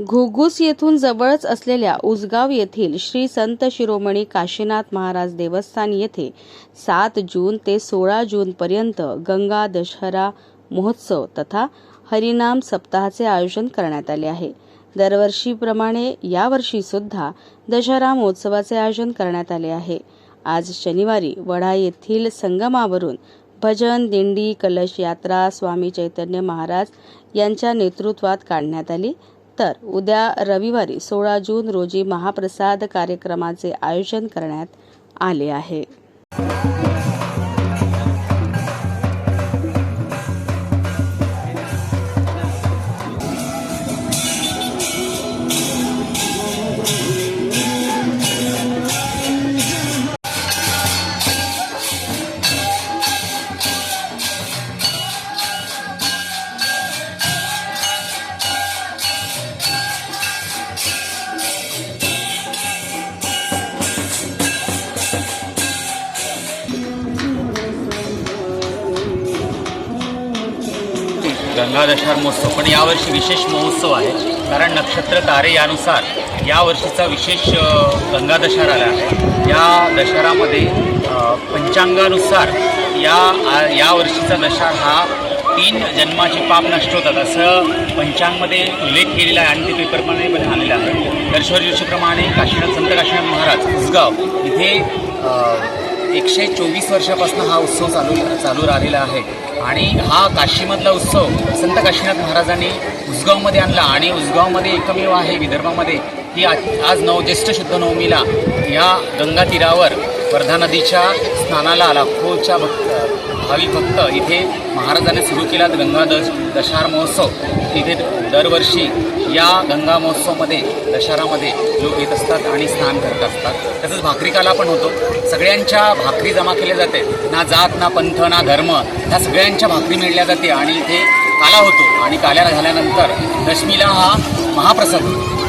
घुगुस येथून जवळच असलेल्या उसगाव येथील श्री संत शिरोमणी काशीनाथ महाराज देवस्थान येथे सात जून ते सोळा जूनपर्यंत गंगा दशहरा महोत्सव तथा हरिनाम सप्ताहाचे आयोजन करण्यात आले आहे. दरवर्षीप्रमाणे यावर्षी सुद्धा दशहरा महोत्सवाचे आयोजन करण्यात आले आहे. आज शनिवारी वढा येथील संगमावरून भजन दिंडी कलश यात्रा स्वामी चैतन्य महाराज यांच्या नेतृत्वात काढण्यात आली. तर उद्या रविवारी सोळा जून रोजी महाप्रसाद कार्यक्रमाचे आयोजन करण्यात आले आहे. गंगा महोत्सव. पण यावर्षी विशेष महोत्सव आहे. कारण नक्षत्र तारे यानुसार यावर्षीचा विशेष गंगा दशहरा आला आहे. या दशहरामध्ये पंचांगानुसार या यावर्षीचा दशहरा हा तीन जन्माचे पाप नष्ट होतात. असं पंचांगमध्ये उल्लेख केलेला आहे. आणि ते पेपरमध्ये पण आलेलं आहे. दर्शवर्षीप्रमाणे काशीनाथ संत काशीनाथ महाराज उसगाव इथे एकशे चोवीस वर्षापासून हा उत्सव चालू चालू राहिलेला आहे. आणि हा काशीमधला उत्सव संत काशीनाथ महाराजांनी उसगावमध्ये आणला. आणि उसगावमध्ये एकमेव आहे विदर्भामध्ये. की आज आज नव ज्येष्ठ शुद्ध नवमीला या गंगा तीरावर वर्धा नदीच्या स्नानाला लाखोच्या भक्त भावी भक्त इथे महाराजाने सुरू केला गंगा दश दशहार महोत्सव. इथे दरवर्षी या गंगा महोत्सवमध्ये दशहरामध्ये लोक येत असतात आणि स्नान करत असतात. तसंच भाकरी काला पण होतो. सगळ्यांच्या भाकरी जमा केल्या जाते. ना जात ना पंथ ना धर्म ह्या सगळ्यांच्या भाकरी मिळल्या जाते आणि इथे काला होतो. आणि काल्याला झाल्यानंतर दशमीला हा महाप्रसाद होतो.